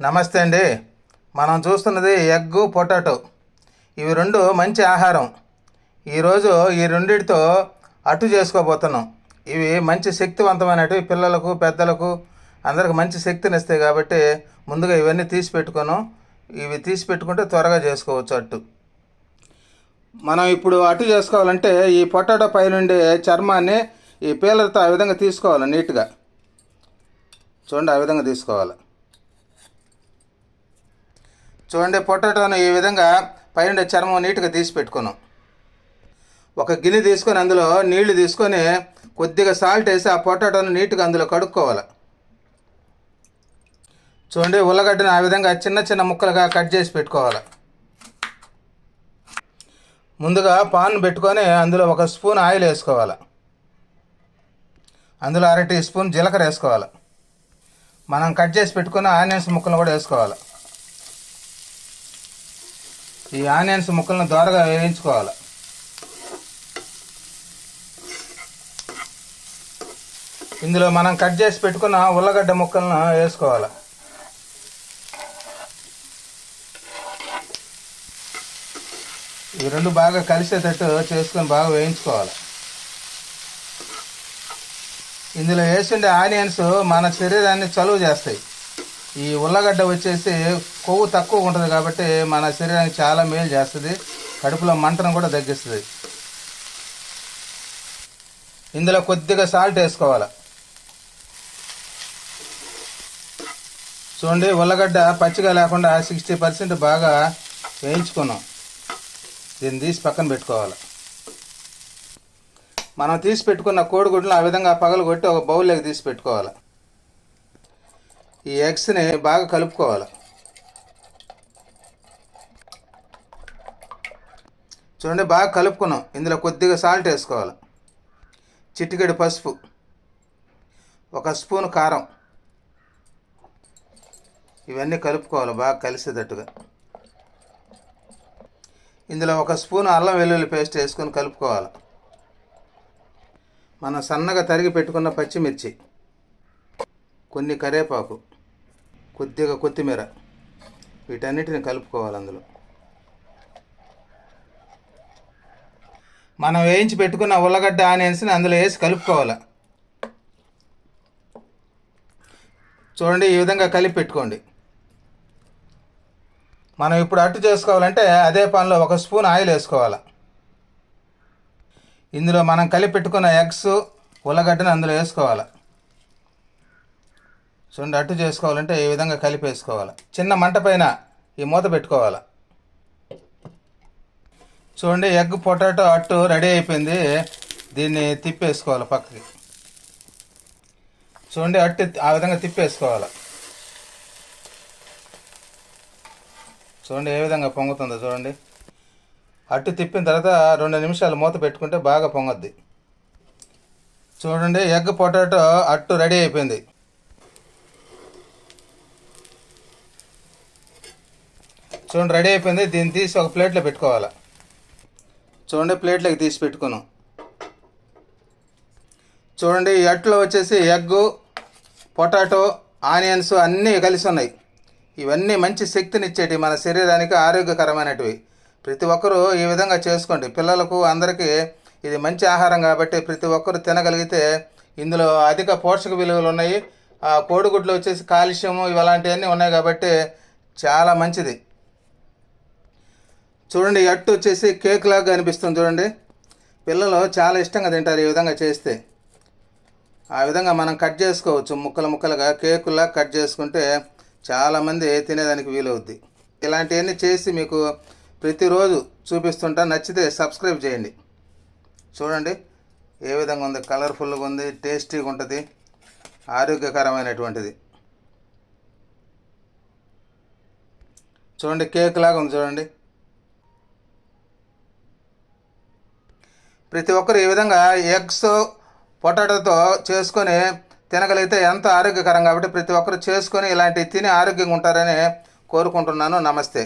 నమస్తే అండి. మనం చూస్తున్నది ఎగ్ పొటాటో. ఇవి రెండు మంచి ఆహారం. ఈరోజు ఈ రెండిటితో అటు చేసుకోబోతున్నాం. ఇవి మంచి శక్తివంతమైనవి పిల్లలకు పెద్దలకు అందరికి మంచి శక్తిని ఇస్తాయి కాబట్టి ముందుగా ఇవన్నీ తీసి పెట్టుకోను. ఇవి తీసి పెట్టుకుంటే త్వరగా చేసుకోవచ్చు అట్టు. మనం ఇప్పుడు అటు చేసుకోవాలంటే ఈ పొటాటో పై నుండి చర్మాన్ని ఈ పీలర్తో ఆ విధంగా తీసుకోవాలి నీట్గా. చూడండి ఆ విధంగా తీసుకోవాలి. చూడండి పొటాటోను ఈ విధంగా పైన చర్మం నీట్గా తీసి పెట్టుకున్నాం ఒక గిన్నె తీసుకొని అందులో నీళ్ళు తీసుకొని కొద్దిగా సాల్ట్ వేసి ఆ పొటాటోను నీట్గా అందులో కడుక్కోవాలి. చూడండి ఉల్లగడ్డని ఆ విధంగా చిన్న చిన్న ముక్కలుగా కట్ చేసి పెట్టుకోవాలి. ముందుగా పాన్ పెట్టుకొని అందులో ఒక స్పూన్ ఆయిల్ వేసుకోవాలి. అందులో అర టీ స్పూన్ జీలకర్ర వేసుకోవాలి. మనం కట్ చేసి పెట్టుకున్న ఆనియన్స్ ముక్కలు కూడా వేసుకోవాలి. ఈ ఆనియన్స్ ముక్కలను దోరగా వేయించుకోవాలి. ఇందులో మనం కట్ చేసి పెట్టుకున్న ఉల్లగడ్డ ముక్కలను వేసుకోవాలి. ఈ రెండు బాగా కలిసేటట్టు చేసుకొని బాగా వేయించుకోవాలి. ఇందులో వేసిండే ఆనియన్స్ మన శరీరాన్ని చలువ చేస్తాయి. ఈ ఉల్లగడ్డ వచ్చేసి కొవ్వు తక్కువ ఉంటుంది కాబట్టి మన శరీరానికి చాలా మేలు చేస్తుంది. కడుపులో మంటను కూడా తగ్గిస్తుంది. ఇందులో కొద్దిగా సాల్ట్ వేసుకోవాలి. చూడండి ఉల్లగడ్డ పచ్చిగా లేకుండా సిక్స్టీ పర్సెంట్ బాగా వేయించుకున్నాం. దీన్ని తీసి పక్కన పెట్టుకోవాలి. మనం తీసి పెట్టుకున్న కోడిగుడ్లను ఆ విధంగా పగలు కొట్టి ఒక బౌల్లోకి తీసి పెట్టుకోవాలి. ఈ ఎగ్స్ని బాగా కలుపుకోవాలి. చూడండి బాగా కలుపుకున్నాం. ఇందులో కొద్దిగా సాల్ట్ వేసుకోవాలి. చిటికెడు పసుపు. ఒక స్పూన్ కారం. ఇవన్నీ కలుపుకోవాలి బాగా కలిసేటట్టుగా. ఇందులో ఒక స్పూన్ అల్లం వెల్లుల్లి పేస్ట్ వేసుకొని కలుపుకోవాలి. మనం సన్నగా తరిగి పెట్టుకున్న పచ్చిమిర్చి. కొన్ని కరివేపాకు కొద్దిగా కొత్తిమీర. వీటన్నిటిని కలుపుకోవాలి అందులో. మనం వేయించి పెట్టుకున్న ఉల్లగడ్డ ఆనియన్స్ని అందులో వేసి కలుపుకోవాలి. చూడండి ఈ విధంగా కలిపి పెట్టుకోండి. మనం ఇప్పుడు అట్టు చేసుకోవాలంటే అదే పాన్లో ఒక స్పూన్ ఆయిల్ వేసుకోవాలి. ఇందులో మనం కలిపి పెట్టుకున్న ఎగ్స్ ఉల్లగడ్డని అందులో వేసుకోవాలి. చూడండి అట్టు చేసుకోవాలంటే ఈ విధంగా కలిపేసుకోవాలి చిన్న మంట పైన ఈ మూత పెట్టుకోవాలి? చూడండి ఎగ్ పొటాటో అట్టు రెడీ అయిపోయింది. దీన్ని తిప్పేసుకోవాలి పక్కకి. చూడండి అట్టు ఆ విధంగా తిప్పేసుకోవాలి? చూడండి ఏ విధంగా పొంగుతుందో చూడండి. అట్టు తిప్పిన తర్వాత రెండు నిమిషాలు మూత పెట్టుకుంటే బాగా పొంగద్ది. చూడండి ఎగ్ పొటాటో అట్టు రెడీ అయిపోయింది. చూడండి రెడీ అయిపోయింది. దీన్ని తీసి ఒక ప్లేట్లో పెట్టుకోవాలి? చూడండి ప్లేట్లోకి తీసి పెట్టుకున్నాం. చూడండి ఈ వచ్చేసి ఎగ్గు పొటాటో ఆనియన్స్ అన్నీ కలిసి ఉన్నాయి. ఇవన్నీ మంచి శక్తిని మన శరీరానికి ఆరోగ్యకరమైనటివి. ప్రతి ఒక్కరూ ఈ విధంగా చేసుకోండి. పిల్లలకు అందరికీ ఇది మంచి ఆహారం కాబట్టి ప్రతి ఒక్కరు తినగలిగితే ఇందులో అధిక పోషక విలువలు ఉన్నాయి. ఆ కోడిగుడ్లు వచ్చేసి కాల్షియము ఇలాంటివన్నీ ఉన్నాయి కాబట్టి చాలా మంచిది. చూడండి ఈ అట్టు వచ్చేసి కేక్ లాగా అనిపిస్తుంది చూడండి. పిల్లలు చాలా ఇష్టంగా తింటారు ఈ విధంగా చేస్తే. ఆ విధంగా మనం కట్ చేసుకోవచ్చు. ముక్కలు ముక్కలుగా కేకులా కట్ చేసుకుంటే చాలామంది తినేదానికి వీలవుద్ది. ఇలాంటివన్నీ చేసి మీకు ప్రతిరోజు చూపిస్తుంటా. నచ్చితే సబ్స్క్రైబ్ చేయండి. చూడండి ఏ విధంగా ఉంది? కలర్ఫుల్గా ఉంది టేస్టీగా ఉంటుంది ఆరోగ్యకరమైనటువంటిది. చూడండి కేక్ లాగా ఉంది చూడండి. ప్రతి ఒక్కరు ఈ విధంగా ఎగ్స్ పొటాటోతో చేసుకొని తినగలిగితే ఎంత ఆరోగ్యకరం కాబట్టి ప్రతి ఒక్కరు చేసుకొని ఇలాంటివి తిని ఆరోగ్యంగా ఉంటారని కోరుకుంటున్నాను. నమస్తే.